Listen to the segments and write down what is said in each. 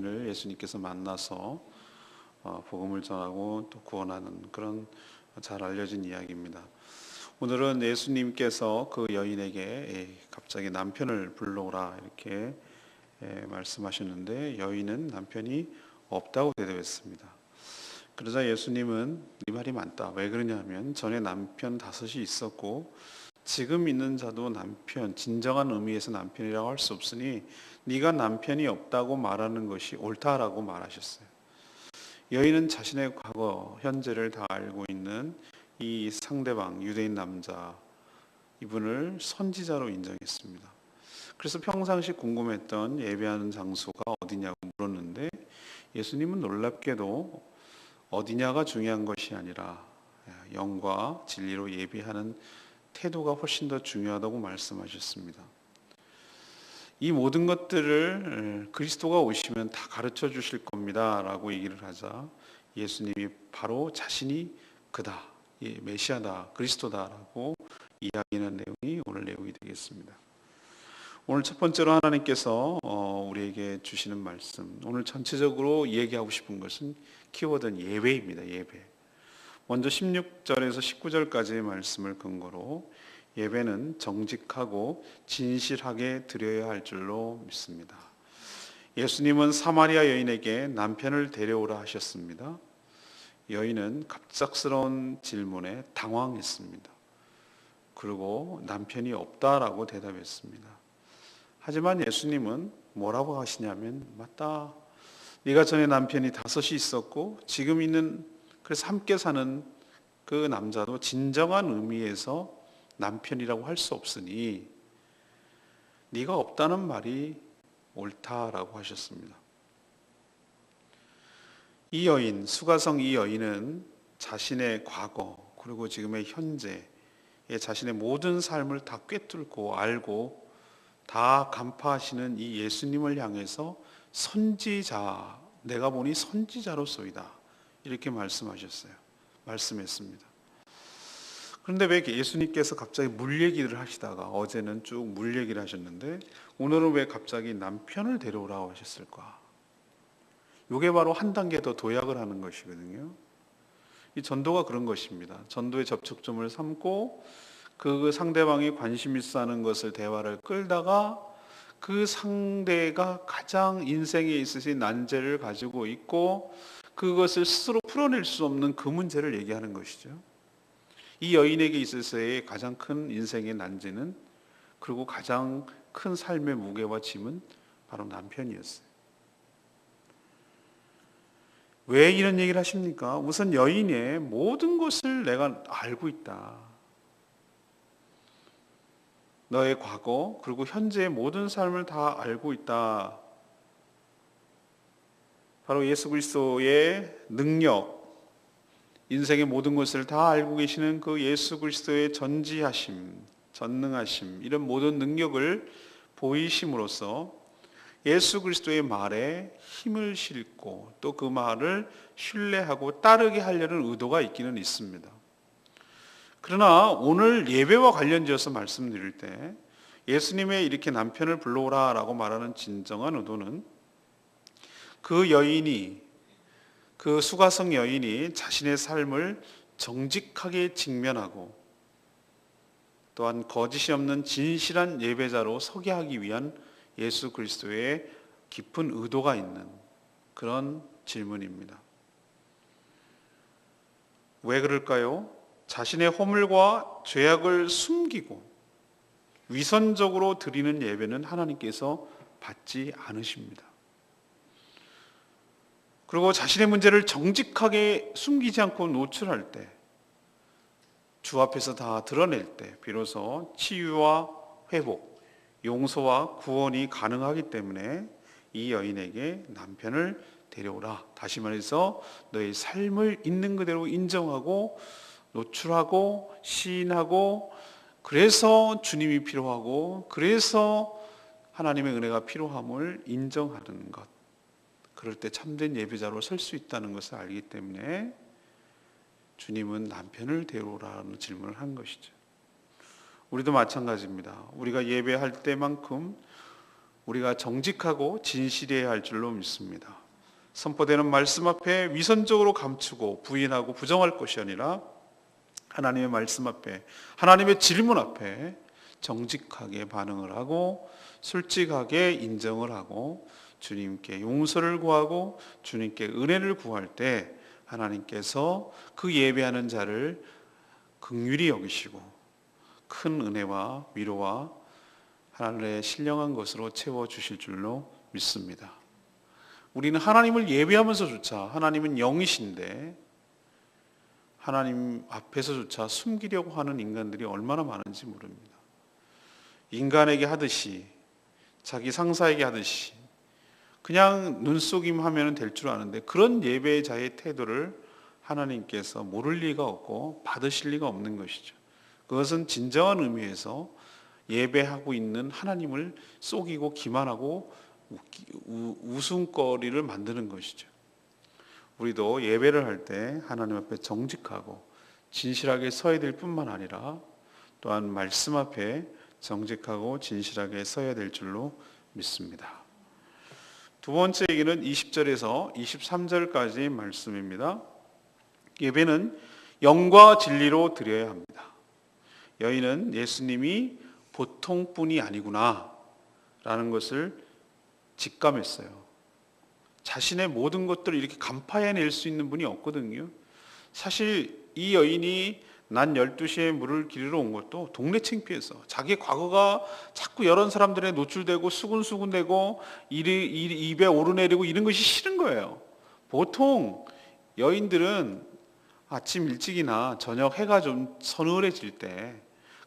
여인을 예수님께서 만나서 어, 복음을 전하고 또 구원하는 그런 잘 알려진 이야기입니다. 오늘은 예수님께서 그 여인에게 예, 갑자기 남편을 불러오라 이렇게 예, 말씀하셨는데 여인은 남편이 없다고 대답했습니다. 그러자 예수님은 이 말이 많다. 왜 그러냐면 전에 남편 다섯이 있었고 지금 있는 자도 남편 진정한 의미에서 남편이라고 할 수 없으니 네가 남편이 없다고 말하는 것이 옳다라고 말하셨어요. 여인은 자신의 과거, 현재를 다 알고 있는 이 상대방 유대인 남자 이분을 선지자로 인정했습니다. 그래서 평상시 궁금했던 예배하는 장소가 어디냐고 물었는데 예수님은 놀랍게도 어디냐가 중요한 것이 아니라 영과 진리로 예배하는 태도가 훨씬 더 중요하다고 말씀하셨습니다. 이 모든 것들을 그리스도가 오시면 다 가르쳐 주실 겁니다 라고 얘기를 하자 예수님이 바로 자신이 그다, 메시아다, 그리스도다라고 이야기하는 내용이 오늘 내용이 되겠습니다. 오늘 첫 번째로 하나님께서 어, 우리에게 주시는 말씀. 오늘 전체적으로 얘기하고 싶은 것은 키워드는 예배입니다. 예배. 먼저 16절에서 19절까지의 말씀을 근거로 예배는 정직하고 진실하게 드려야 할 줄로 믿습니다. 예수님은 사마리아 여인에게 남편을 데려오라 하셨습니다. 여인은 갑작스러운 질문에 당황했습니다. 그리고 남편이 없다라고 대답했습니다. 하지만 예수님은 뭐라고 하시냐면 맞다. 네가 전에 남편이 다섯이 있었고 지금 있는 그래서 함께 사는 그 남자도 진정한 의미에서 남편이라고 할 수 없으니 네가 없다는 말이 옳다라고 하셨습니다. 이 여인 수가성 이 여인은 자신의 과거 그리고 지금의 현재 자신의 모든 삶을 다 꿰뚫고 알고 다 간파하시는 이 예수님을 향해서 선지자 내가 보니 선지자로서이다 이렇게 말씀하셨어요. 말씀했습니다. 그런데 왜 예수님께서 갑자기 물 얘기를 하시다가 어제는 쭉 물 얘기를 하셨는데 오늘은 왜 갑자기 남편을 데려오라고 하셨을까? 이게 바로 한 단계 더 도약을 하는 것이거든요. 이 전도가 그런 것입니다. 전도의 접촉점을 삼고 그 상대방이 관심 있어 하는 것을 대화를 끌다가 그 상대가 가장 인생에 있으신 난제를 가지고 있고 그것을 스스로 풀어낼 수 없는 그 문제를 얘기하는 것이죠. 이 여인에게 있어서의 가장 큰 인생의 난제는 그리고 가장 큰 삶의 무게와 짐은 바로 남편이었어요. 왜 이런 얘기를 하십니까? 우선 여인의 모든 것을 내가 알고 있다. 너의 과거 그리고 현재의 모든 삶을 다 알고 있다. 바로 예수 그리스도의 능력, 인생의 모든 것을 다 알고 계시는 그 예수 그리스도의 전지하심, 전능하심, 이런 모든 능력을 보이심으로써 예수 그리스도의 말에 힘을 싣고 또 그 말을 신뢰하고 따르게 하려는 의도가 있기는 있습니다. 그러나 오늘 예배와 관련지어서 말씀드릴 때 예수님의 이렇게 남편을 불러오라라고 말하는 진정한 의도는 그 여인이 그 수가성 여인이 자신의 삶을 정직하게 직면하고 또한 거짓이 없는 진실한 예배자로 서게 하기 위한 예수 그리스도의 깊은 의도가 있는 그런 질문입니다. 왜 그럴까요? 자신의 허물과 죄악을 숨기고 위선적으로 드리는 예배는 하나님께서 받지 않으십니다. 그리고 자신의 문제를 정직하게 숨기지 않고 노출할 때, 주 앞에서 다 드러낼 때, 비로소 치유와 회복, 용서와 구원이 가능하기 때문에 이 여인에게 남편을 데려오라. 다시 말해서 너의 삶을 있는 그대로 인정하고 노출하고 시인하고 그래서 주님이 필요하고 그래서 하나님의 은혜가 필요함을 인정하는 것. 그럴 때 참된 예배자로 설 수 있다는 것을 알기 때문에 주님은 남편을 데려오라는 질문을 한 것이죠. 우리도 마찬가지입니다. 우리가 예배할 때만큼 우리가 정직하고 진실해야 할 줄로 믿습니다. 선포되는 말씀 앞에 위선적으로 감추고 부인하고 부정할 것이 아니라 하나님의 말씀 앞에 하나님의 질문 앞에 정직하게 반응을 하고 솔직하게 인정을 하고 주님께 용서를 구하고 주님께 은혜를 구할 때 하나님께서 그 예배하는 자를 극률히 여기시고 큰 은혜와 위로와 하늘의 신령한 것으로 채워 주실 줄로 믿습니다. 우리는 하나님을 예배하면서조차 하나님은 영이신데 하나님 앞에서조차 숨기려고 하는 인간들이 얼마나 많은지 모릅니다. 인간에게 하듯이 자기 상사에게 하듯이 그냥 눈속임 하면 될 줄 아는데 그런 예배자의 태도를 하나님께서 모를 리가 없고 받으실 리가 없는 것이죠. 그것은 진정한 의미에서 예배하고 있는 하나님을 속이고 기만하고 웃음거리를 만드는 것이죠. 우리도 예배를 할 때 하나님 앞에 정직하고 진실하게 서야 될 뿐만 아니라 또한 말씀 앞에 정직하고 진실하게 서야 될 줄로 믿습니다. 두 번째 얘기는 20절에서 23절까지 말씀입니다. 예배는 영과 진리로 드려야 합니다. 여인은 예수님이 보통뿐이 아니구나 라는 것을 직감했어요. 자신의 모든 것들을 이렇게 간파해낼 수 있는 분이 없거든요. 사실 이 여인이 난 12시에 물을 기르러 온 것도 동네 창피해서 자기 과거가 자꾸 여러 사람들에 노출되고 수군수군되고 일이, 일이 입에 오르내리고 이런 것이 싫은 거예요. 보통 여인들은 아침 일찍이나 저녁 해가 좀 서늘해질 때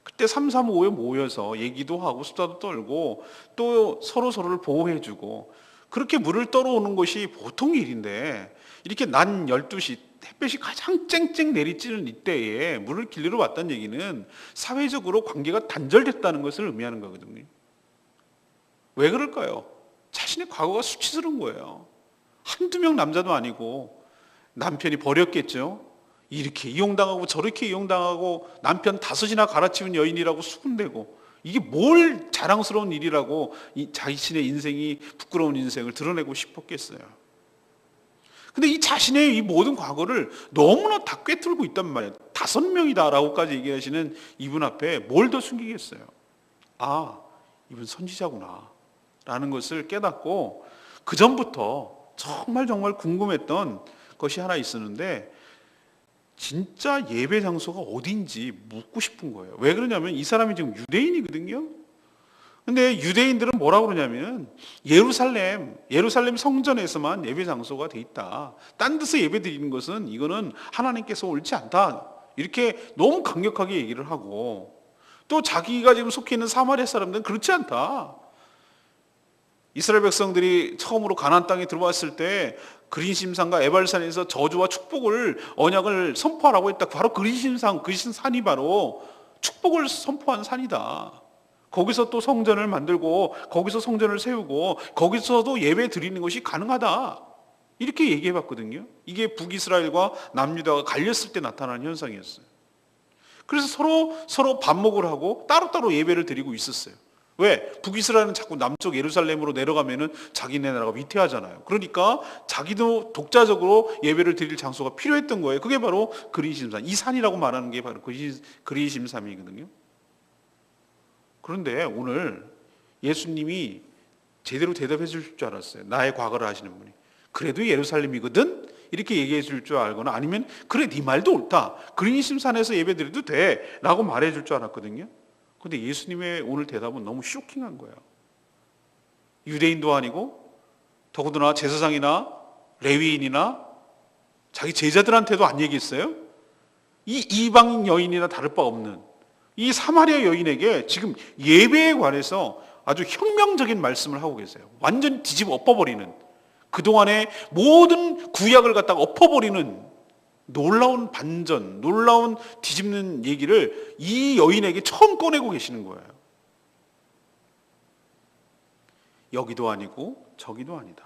그때 삼삼오오에 모여서 얘기도 하고 수다도 떨고 또 서로 서로를 보호해주고 그렇게 물을 떨어오는 것이 보통 일인데 이렇게 낮 12시 햇볕이 가장 쨍쨍 내리쬐는 이때에 물을 길르러 왔다는 얘기는 사회적으로 관계가 단절됐다는 것을 의미하는 거거든요. 왜 그럴까요? 자신의 과거가 수치스러운 거예요. 한두 명 남자도 아니고 남편이 버렸겠죠. 이렇게 이용당하고 저렇게 이용당하고 남편 다섯이나 갈아치운 여인이라고 수군대고 이게 뭘 자랑스러운 일이라고 자신의 인생이 부끄러운 인생을 드러내고 싶었겠어요. 근데 이 자신의 이 모든 과거를 너무나 다 꿰뚫고 있단 말이에요. 다섯 명이다라고까지 얘기하시는 이분 앞에 뭘 더 숨기겠어요? 아, 이분 선지자구나. 라는 것을 깨닫고 그 전부터 정말 정말 궁금했던 것이 하나 있었는데 진짜 예배 장소가 어딘지 묻고 싶은 거예요. 왜 그러냐면 이 사람이 지금 유대인이거든요. 근데 유대인들은 뭐라고 그러냐면 예루살렘, 예루살렘 성전에서만 예배 장소가 돼 있다. 딴 데서 예배 드리는 것은 이거는 하나님께서 옳지 않다. 이렇게 너무 강력하게 얘기를 하고 또 자기가 지금 속해 있는 사마리아 사람들은 그렇지 않다. 이스라엘 백성들이 처음으로 가나안 땅에 들어왔을 때 그리심산과 에발산에서 저주와 축복을 언약을 선포하라고 했다. 바로 그리심산, 그리심산이 바로 축복을 선포한 산이다. 거기서 또 성전을 만들고 거기서 성전을 세우고 거기서도 예배 드리는 것이 가능하다. 이렇게 얘기해 봤거든요. 이게 북이스라엘과 남유다가 갈렸을 때 나타난 현상이었어요. 그래서 서로 서로 반목을 하고 따로따로 예배를 드리고 있었어요. 왜? 북이스라엘은 자꾸 남쪽 예루살렘으로 내려가면은 자기네 나라가 위태하잖아요. 그러니까 자기도 독자적으로 예배를 드릴 장소가 필요했던 거예요. 그게 바로 그리심산. 이 산이라고 말하는 게 바로 그리심산이거든요. 그런데 오늘 예수님이 제대로 대답해 줄 줄 알았어요. 나의 과거를 아시는 분이. 그래도 예루살렘이거든? 이렇게 얘기해 줄 줄 알거나 아니면 그래 네 말도 옳다. 그리심산에서 예배 드려도 돼. 라고 말해 줄 줄 알았거든요. 근데 예수님의 오늘 대답은 너무 쇼킹한 거예요. 유대인도 아니고 더구나 제사장이나 레위인이나 자기 제자들한테도 안 얘기했어요. 이 이방인 여인이나 다를 바 없는 이 사마리아 여인에게 지금 예배에 관해서 아주 혁명적인 말씀을 하고 계세요. 완전 뒤집어 엎어버리는 그동안의 모든 구약을 갖다가 엎어버리는 놀라운 반전, 놀라운 뒤집는 얘기를 이 여인에게 처음 꺼내고 계시는 거예요. 여기도 아니고 저기도 아니다.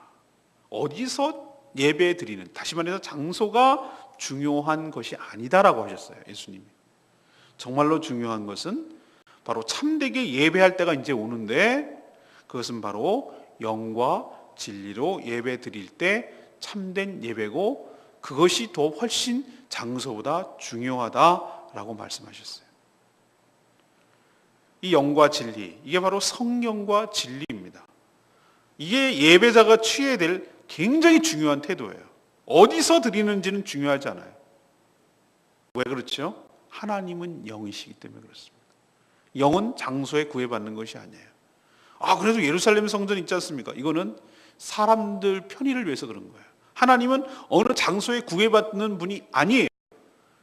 어디서 예배 드리는, 다시 말해서 장소가 중요한 것이 아니다라고 하셨어요. 예수님이. 정말로 중요한 것은 바로 참되게 예배할 때가 이제 오는데 그것은 바로 영과 진리로 예배 드릴 때 참된 예배고 그것이 더 훨씬 장소보다 중요하다라고 말씀하셨어요. 이 영과 진리, 이게 바로 성령과 진리입니다. 이게 예배자가 취해야 될 굉장히 중요한 태도예요. 어디서 드리는지는 중요하지 않아요. 왜 그렇죠? 하나님은 영이시기 때문에 그렇습니다. 영은 장소에 구애받는 것이 아니에요. 아, 그래도 예루살렘 성전 있지 않습니까? 이거는 사람들 편의를 위해서 그런 거예요. 하나님은 어느 장소에 구애받는 분이 아니에요.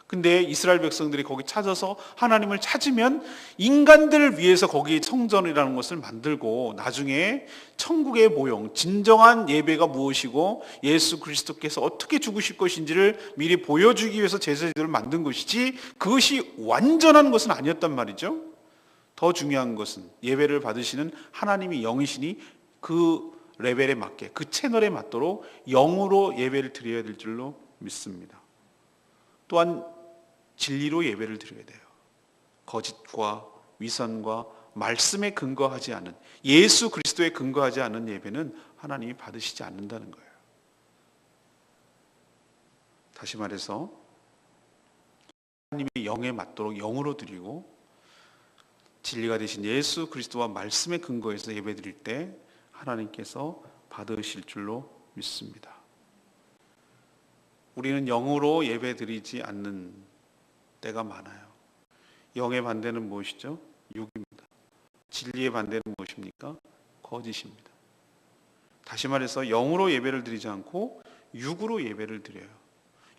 근데 이스라엘 백성들이 거기 찾아서 하나님을 찾으면 인간들을 위해서 거기 성전이라는 것을 만들고 나중에 천국의 모형, 진정한 예배가 무엇이고 예수 그리스도께서 어떻게 죽으실 것인지를 미리 보여주기 위해서 제사들을 만든 것이지 그것이 완전한 것은 아니었단 말이죠. 더 중요한 것은 예배를 받으시는 하나님이 영이시니 그 레벨에 맞게 그 채널에 맞도록 영으로 예배를 드려야 될 줄로 믿습니다. 또한 진리로 예배를 드려야 돼요. 거짓과 위선과 말씀에 근거하지 않은 예수 그리스도에 근거하지 않은 예배는 하나님이 받으시지 않는다는 거예요. 다시 말해서 하나님의 영에 맞도록 영으로 드리고 진리가 되신 예수 그리스도와 말씀에 근거해서 예배 드릴 때 하나님께서 받으실 줄로 믿습니다. 우리는 영으로 예배 드리지 않는 때가 많아요. 영의 반대는 무엇이죠? 육입니다. 진리의 반대는 무엇입니까? 거짓입니다. 다시 말해서 영으로 예배를 드리지 않고 육으로 예배를 드려요.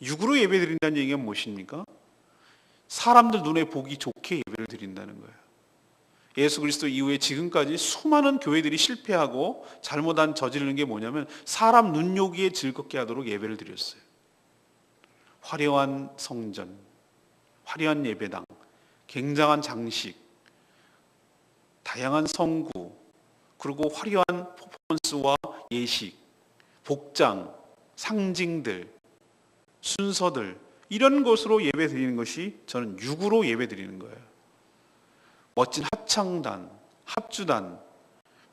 육으로 예배 드린다는 얘기가 무엇입니까? 사람들 눈에 보기 좋게 예배를 드린다는 거예요. 예수 그리스도 이후에 지금까지 수많은 교회들이 실패하고 잘못한 저지르는 게 뭐냐면 사람 눈요기에 즐겁게 하도록 예배를 드렸어요. 화려한 성전, 화려한 예배당, 굉장한 장식, 다양한 성구, 그리고 화려한 퍼포먼스와 예식, 복장, 상징들, 순서들 이런 것으로 예배 드리는 것이 저는 육으로 예배 드리는 거예요. 멋진 합창단, 합주단,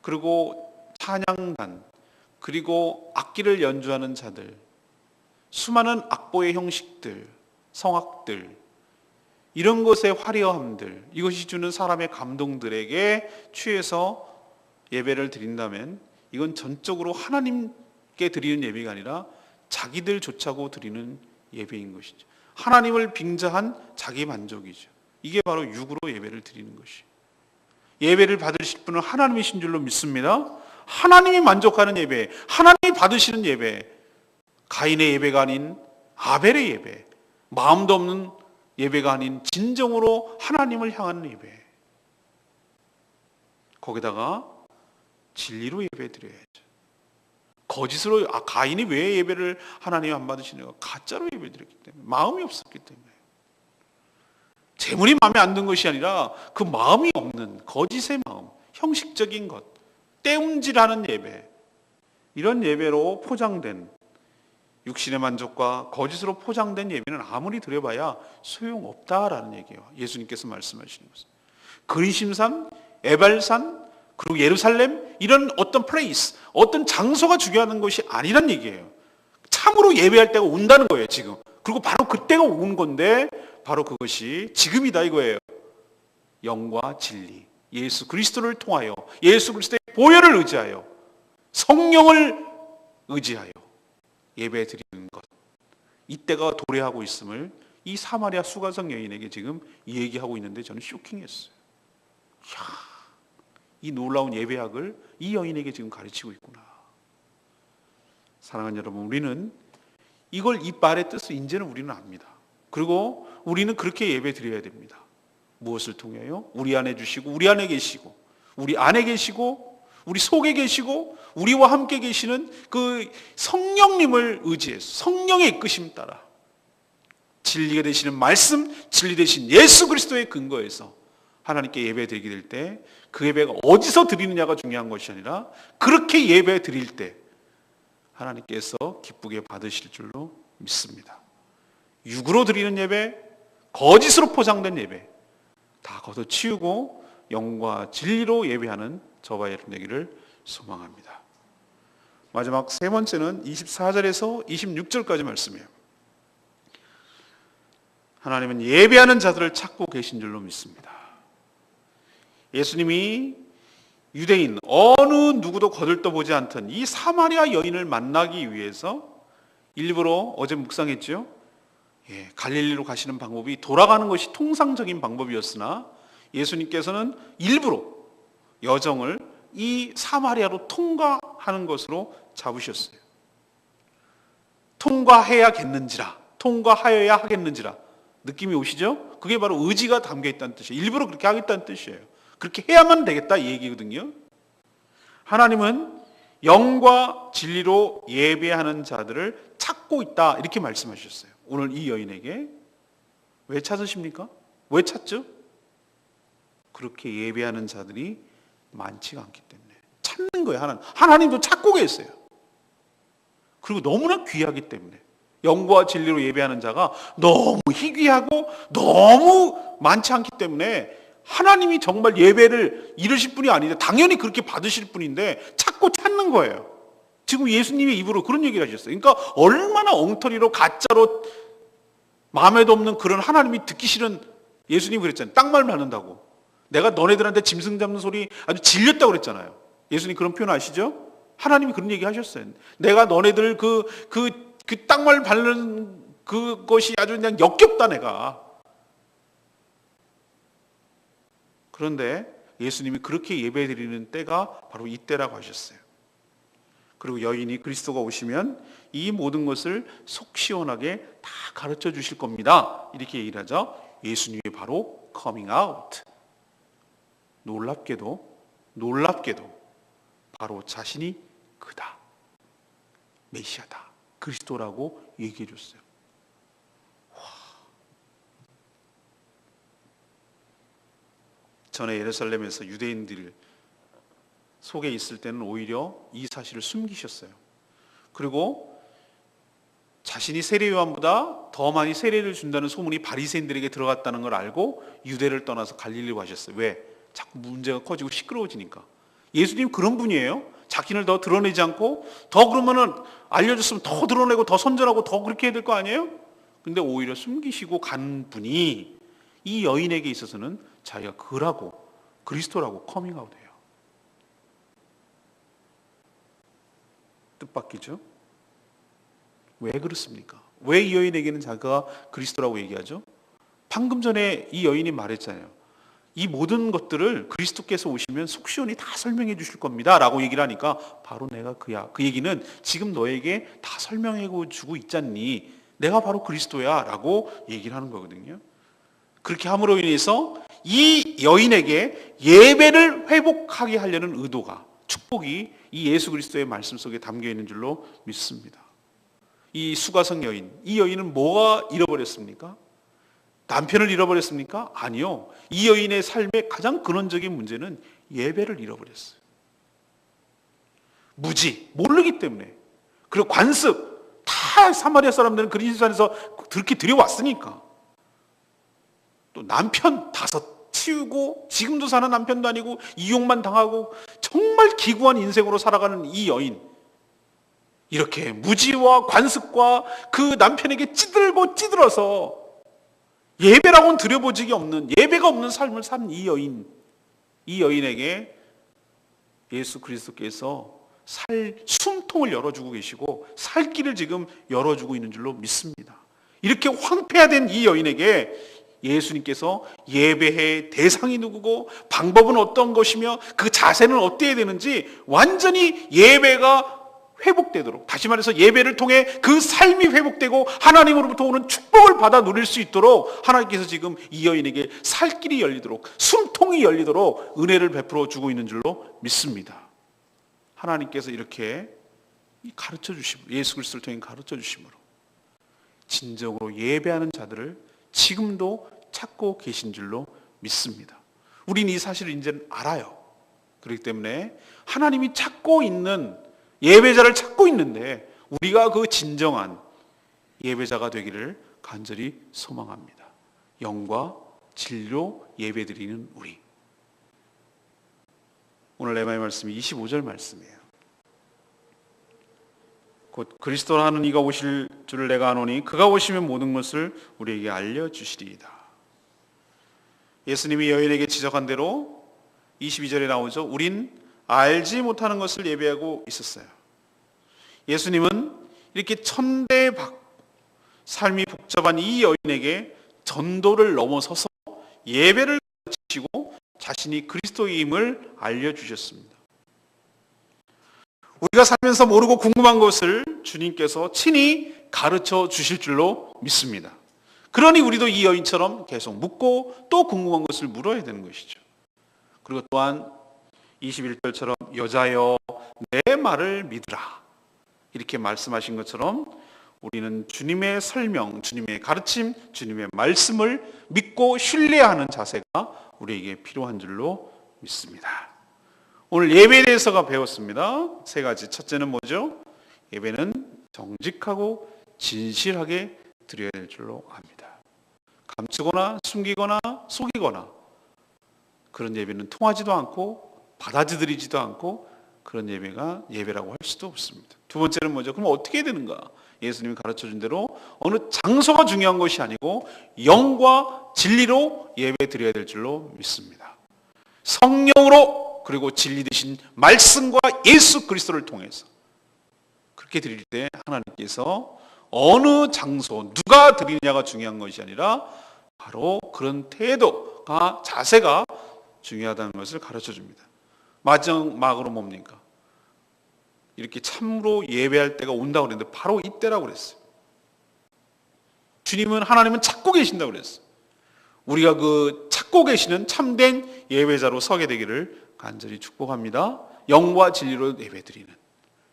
그리고 찬양단, 그리고 악기를 연주하는 자들, 수많은 악보의 형식들, 성악들, 이런 것의 화려함들, 이것이 주는 사람의 감동들에게 취해서 예배를 드린다면 이건 전적으로 하나님께 드리는 예배가 아니라 자기들조차고 드리는 예배인 것이죠. 하나님을 빙자한 자기 만족이죠. 이게 바로 육으로 예배를 드리는 것이. 예배를 받으실 분은 하나님이신 줄로 믿습니다. 하나님이 만족하는 예배, 하나님이 받으시는 예배, 가인의 예배가 아닌 아벨의 예배, 마음도 없는 예배가 아닌 진정으로 하나님을 향하는 예배. 거기다가 진리로 예배 드려야죠. 거짓으로 아 가인이 왜 예배를 하나님 안 받으시는가? 가짜로 예배 드렸기 때문에 마음이 없었기 때문에. 재물이 마음에 안 든 것이 아니라 그 마음이 없는 거짓의 마음, 형식적인 것, 때움질하는 예배. 이런 예배로 포장된 육신의 만족과 거짓으로 포장된 예배는 아무리 드려봐야 소용없다라는 얘기예요. 예수님께서 말씀하시는 것은. 그리심산, 에발산, 그리고 예루살렘 이런 어떤 플레이스, 어떤 장소가 중요한 것이 아니란 얘기예요. 참으로 예배할 때가 온다는 거예요, 지금. 그리고 바로 그때가 온 건데 바로 그것이 지금이다 이거예요. 영과 진리, 예수 그리스도를 통하여 예수 그리스도의 보혈을 의지하여 성령을 의지하여 예배 드리는 것. 이때가 도래하고 있음을 이 사마리아 수가성 여인에게 지금 얘기하고 있는데 저는 쇼킹했어요. 이야, 이 놀라운 예배학을 이 여인에게 지금 가르치고 있구나. 사랑하는 여러분, 우리는 이걸 이 말의 뜻을 이제는 우리는 압니다. 그리고 우리는 그렇게 예배 드려야 됩니다. 무엇을 통해요? 우리 안에 주시고, 우리 안에 계시고, 우리 안에 계시고, 우리 속에 계시고 우리와 함께 계시는 그 성령님을 의지해서 성령의 이끄심 따라 진리가 되시는 말씀, 진리 되신 예수 그리스도의 근거에서 하나님께 예배 드리게 될 때 그 예배가 어디서 드리느냐가 중요한 것이 아니라 그렇게 예배 드릴 때 하나님께서 기쁘게 받으실 줄로 믿습니다. 육으로 드리는 예배, 거짓으로 포장된 예배 다 걷어치우고 영과 진리로 예배하는 저와 여러분 되기를 소망합니다. 마지막 세 번째는 24절에서 26절까지 말씀이에요. 하나님은 예배하는 자들을 찾고 계신 줄로 믿습니다. 예수님이 유대인 어느 누구도 거들떠보지 않던 이 사마리아 여인을 만나기 위해서 일부러 어제 묵상했죠. 예, 갈릴리로 가시는 방법이 돌아가는 것이 통상적인 방법이었으나 예수님께서는 일부러 여정을 이 사마리아로 통과하는 것으로 잡으셨어요. 통과해야겠는지라, 통과하여야 하겠는지라 느낌이 오시죠? 그게 바로 의지가 담겨 있다는 뜻이에요. 일부러 그렇게 하겠다는 뜻이에요. 그렇게 해야만 되겠다 이 얘기거든요. 하나님은 영과 진리로 예배하는 자들을 찾고 있다 이렇게 말씀하셨어요. 오늘 이 여인에게 왜 찾으십니까? 왜 찾죠? 그렇게 예배하는 자들이 많지가 않기 때문에 찾는 거예요. 하나님. 하나님도 찾고 계세요. 그리고 너무나 귀하기 때문에 영과 진리로 예배하는 자가 너무 희귀하고 너무 많지 않기 때문에 하나님이 정말 예배를 이루실 분이 아닌데 당연히 그렇게 받으실 분인데 찾고 찾는 거예요. 지금 예수님의 입으로 그런 얘기를 하셨어요. 그러니까 얼마나 엉터리로 가짜로 마음에도 없는 그런 하나님이 듣기 싫은 예수님 그랬잖아요. 땅말 많는다고. 내가 너네들한테 짐승 잡는 소리 아주 질렸다고 그랬잖아요. 예수님 그런 표현 아시죠? 하나님이 그런 얘기 하셨어요. 내가 너네들 그, 그, 그 땅말 바르는 그것이 아주 그냥 역겹다 내가. 그런데 예수님이 그렇게 예배 드리는 때가 바로 이때라고 하셨어요. 그리고 여인이 그리스도가 오시면 이 모든 것을 속 시원하게 다 가르쳐 주실 겁니다. 이렇게 얘기를 하죠. 예수님이 바로 아웃. 놀랍게도 놀랍게도 바로 자신이 그다. 메시아다. 그리스도라고 얘기해 줬어요. 전에 예루살렘에서 유대인들 속에 있을 때는 오히려 이 사실을 숨기셨어요. 그리고 자신이 세례 요한보다 더 많이 세례를 준다는 소문이 바리새인들에게 들어갔다는 걸 알고 유대를 떠나서 갈릴리로 가셨어요. 왜? 자꾸 문제가 커지고 시끄러워지니까. 예수님 그런 분이에요. 자신을 더 드러내지 않고 더 그러면은 알려줬으면 더 드러내고 더 선전하고 더 그렇게 해야 될 거 아니에요? 근데 오히려 숨기시고 간 분이 이 여인에게 있어서는 자기가 그라고 그리스도라고 커밍아웃해요. 뜻밖이죠? 왜 그렇습니까? 왜 이 여인에게는 자기가 그리스도라고 얘기하죠? 방금 전에 이 여인이 말했잖아요. 이 모든 것들을 그리스도께서 오시면 속시원히 다 설명해 주실 겁니다. 라고 얘기를 하니까 바로 내가 그야. 그 얘기는 지금 너에게 다 설명해 주고 있잖니. 내가 바로 그리스도야. 라고 얘기를 하는 거거든요. 그렇게 함으로 인해서 이 여인에게 예배를 회복하게 하려는 의도가 축복이 이 예수 그리스도의 말씀 속에 담겨 있는 줄로 믿습니다. 이 수가성 여인, 이 여인은 뭐가 잃어버렸습니까? 남편을 잃어버렸습니까? 아니요. 이 여인의 삶의 가장 근원적인 문제는 예배를 잃어버렸어요. 무지, 모르기 때문에. 그리고 관습, 다 사마리아 사람들은 그리스도안에서 그렇게 들여왔으니까. 또 남편 다섯 치우고 지금도 사는 남편도 아니고 이용만 당하고 정말 기구한 인생으로 살아가는 이 여인. 이렇게 무지와 관습과 그 남편에게 찌들고 찌들어서 예배라고는 드려본 적이 없는 예배가 없는 삶을 산 이 여인. 이 여인에게 예수 그리스도께서 살 숨통을 열어주고 계시고 살 길을 지금 열어주고 있는 줄로 믿습니다. 이렇게 황폐화된 이 여인에게 예수님께서 예배의 대상이 누구고 방법은 어떤 것이며 그 자세는 어때야 되는지 완전히 예배가 회복되도록 다시 말해서 예배를 통해 그 삶이 회복되고 하나님으로부터 오는 축복을 받아 누릴 수 있도록 하나님께서 지금 이 여인에게 살 길이 열리도록 숨통이 열리도록 은혜를 베풀어 주고 있는 줄로 믿습니다. 하나님께서 이렇게 가르쳐 주심으로 예수 그리스도를 통해 가르쳐 주심으로 진정으로 예배하는 자들을 지금도 찾고 계신 줄로 믿습니다. 우린 이 사실을 이제 알아요. 그렇기 때문에 하나님이 찾고 있는 예배자를 찾고 있는데 우리가 그 진정한 예배자가 되기를 간절히 소망합니다. 영과 진로 예배드리는 우리. 오늘 레마의 말씀이 25절 말씀이에요. 곧 그리스도라는 이가 오실 줄을 내가 아노니 그가 오시면 모든 것을 우리에게 알려 주시리이다. 예수님이 여인에게 지적한 대로 22절에 나오죠. 우린 알지 못하는 것을 예배하고 있었어요. 예수님은 이렇게 천대받고 삶이 복잡한 이 여인에게 전도를 넘어서서 예배를 가르치고 자신이 그리스도임을 알려주셨습니다. 우리가 살면서 모르고 궁금한 것을 주님께서 친히 가르쳐 주실 줄로 믿습니다. 그러니 우리도 이 여인처럼 계속 묻고 또 궁금한 것을 물어야 되는 것이죠. 그리고 또한 21절처럼 여자여 내 말을 믿으라. 이렇게 말씀하신 것처럼 우리는 주님의 설명, 주님의 가르침, 주님의 말씀을 믿고 신뢰하는 자세가 우리에게 필요한 줄로 믿습니다. 오늘 예배에 대해서가 배웠습니다. 세 가지. 첫째는 뭐죠? 예배는 정직하고 진실하게 드려야 될 줄로 압니다. 감추거나 숨기거나 속이거나 그런 예배는 통하지도 않고 받아들이지도 않고 그런 예배가 예배라고 할 수도 없습니다. 두 번째는 뭐죠? 그럼 어떻게 해야 되는가? 예수님이 가르쳐 준 대로 어느 장소가 중요한 것이 아니고 영과 진리로 예배 드려야 될 줄로 믿습니다. 성령으로 그리고 진리 되신 말씀과 예수 그리스도를 통해서 그렇게 드릴 때 하나님께서 어느 장소 누가 드리느냐가 중요한 것이 아니라 바로 그런 태도가 자세가 중요하다는 것을 가르쳐 줍니다. 마지막으로 뭡니까? 이렇게 참으로 예배할 때가 온다고 그랬는데 바로 이때라고 그랬어요. 주님은 하나님은 찾고 계신다고 그랬어요. 우리가 그 찾고 계시는 참된 예배자로 서게 되기를 간절히 축복합니다. 영과 진리로 예배드리는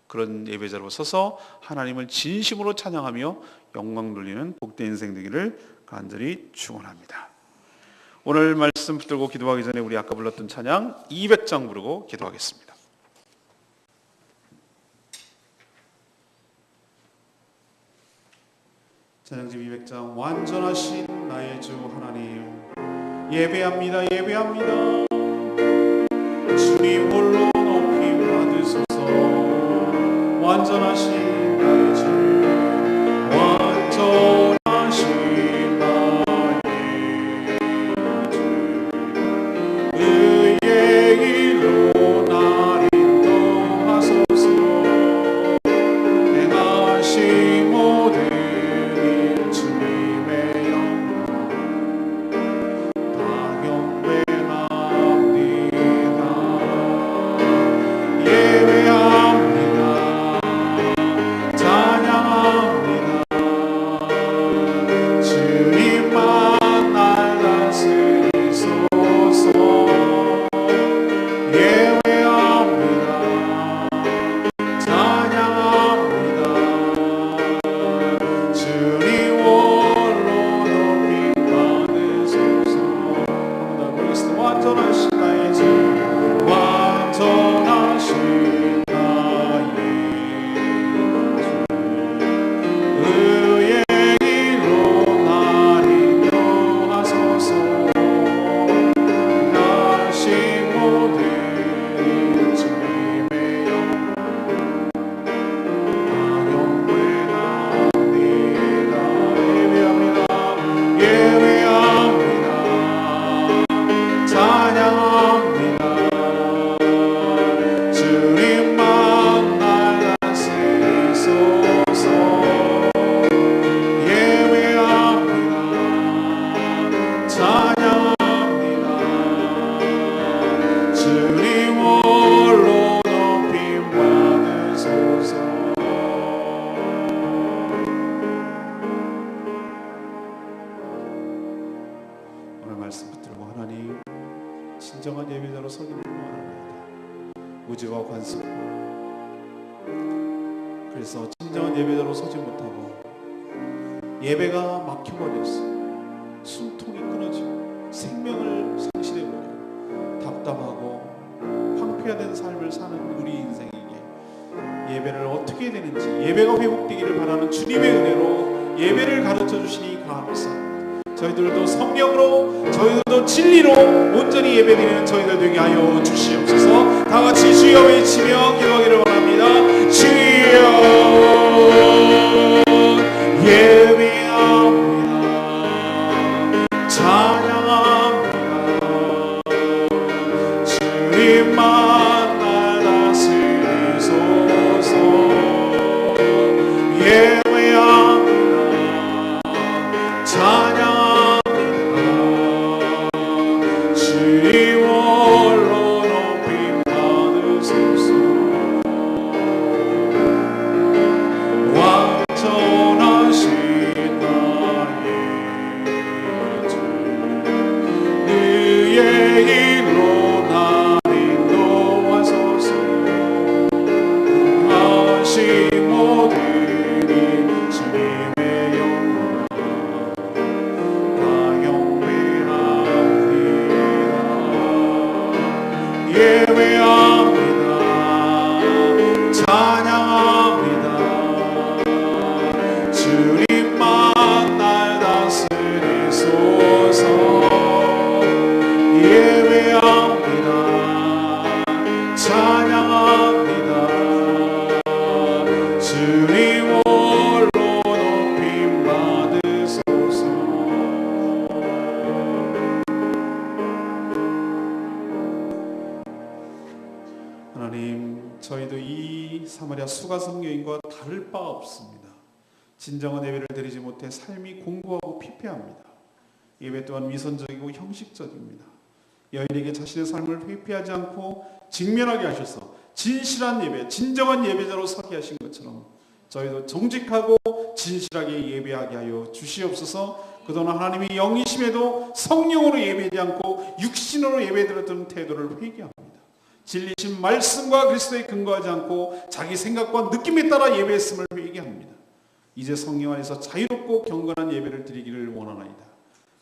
그런 예배자로 서서 하나님을 진심으로 찬양하며 영광 돌리는 복된 인생 되기를 간절히 축원합니다. 오늘 말씀 붙들고 기도하기 전에 우리 아까 불렀던 찬양 200장 부르고 기도하겠습니다. 찬양집 200장 완전하신 나의 주 하나님. 예배합니다 예배합니다. 주님 홀로 높이 받으소서. 완전하신 온전히 예배드리는 저희들 되게 하여 주시옵소서. 다 같이 주여 외치며 기도하기를 원합니다. 주여 예 하 피폐합니다 예배 또한 위선적이고 형식적입니다 여인에게 자신의 삶을 회피하지 않고 직면하게 하셔서 진실한 예배, 진정한 예배자로 서게 하신 것처럼 저희도 정직하고 진실하게 예배하게 하여 주시옵소서. 그동안 하나님이 영이심에도 성령으로 예배하지 않고 육신으로 예배드렸던 태도를 회개합니다. 진리신 말씀과 그리스도에 근거하지 않고 자기 생각과 느낌에 따라 예배했음을 회개합니다. 이제 성령 안에서 자유롭고 경건한 예배를 드리기를 원하나이다.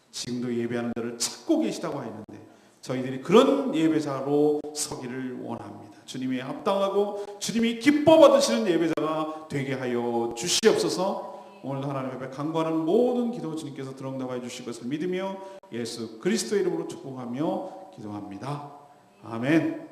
지금도 예배하는 자를 찾고 계시다고 하였는데 저희들이 그런 예배자로 서기를 원합니다. 주님이 합당하고 주님이 기뻐 받으시는 예배자가 되게 하여 주시옵소서. 오늘도 하나님 앞에 간구하는 모든 기도 주님께서 들응답하여 주실 것을 믿으며 예수 그리스도 이름으로 축복하며 기도합니다. 아멘.